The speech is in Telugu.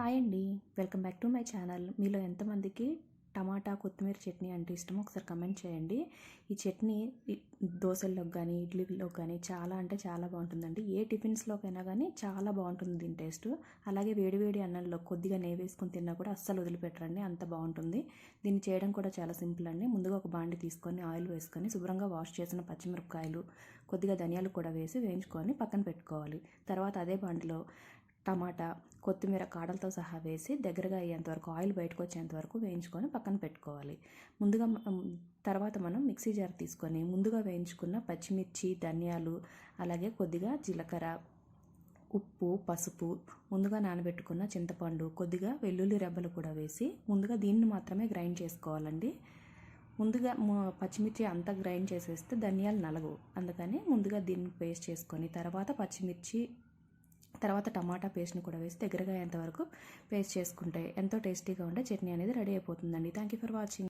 హాయ్ అండి. Welcome back to my channel. మీలో ఎంతమందికి టమాటా కొత్తిమీర చట్నీ అంటే ఇష్టమో ఒకసారి కమెంట్ చేయండి. ఈ చట్నీ దోశల్లోకి కానీ ఇడ్లీలోకి కానీ చాలా అంటే చాలా బాగుంటుందండి. ఏ టిఫిన్స్లోకైనా కానీ చాలా బాగుంటుంది దీని టేస్ట్. అలాగే వేడివేడి అన్నంలో కొద్దిగా నెయ్యి వేసుకొని తిన్నా కూడా అస్సలు వదిలిపెట్టరండి. అంత బాగుంటుంది. దీన్ని చేయడం కూడా చాలా సింపుల్ అండి. ముందుగా ఒక బాండి తీసుకొని ఆయిల్ వేసుకొని శుభ్రంగా వాష్ చేసిన పచ్చిమిరపకాయలు కొద్దిగా ధనియాలు కూడా వేసి వేయించుకొని పక్కన పెట్టుకోవాలి. తర్వాత అదే బాండిలో టమాటా కొత్తిమీర కాడలతో సహా వేసి దగ్గరగా అయ్యేంత వరకు ఆయిల్ బయటకు వచ్చేంత వరకు వేయించుకొని పక్కన పెట్టుకోవాలి. ముందుగా తర్వాత మనం మిక్సీ జార్ తీసుకొని ముందుగా వేయించుకున్న పచ్చిమిర్చి ధనియాలు అలాగే కొద్దిగా జీలకర్ర ఉప్పు పసుపు ముందుగా నానబెట్టుకున్న చింతపండు కొద్దిగా వెల్లుల్లి రెబ్బలు కూడా వేసి ముందుగా దీన్ని మాత్రమే గ్రైండ్ చేసుకోవాలండి. ముందుగా పచ్చిమిర్చి అంతా గ్రైండ్ చేసేస్తే ధనియాలు నలగవు. అందుకని ముందుగా దీన్ని పేస్ట్ చేసుకొని తర్వాత పచ్చిమిర్చి తర్వాత టమాటా పేస్ట్ని కూడా వేసి దగ్గరగా అయ్యేంత వరకు పేస్ట్ చేసుకుంటే ఎంతో టేస్టీగా ఉండే చట్నీ అనేది రెడీ అయిపోతుందండి. Thank you for watching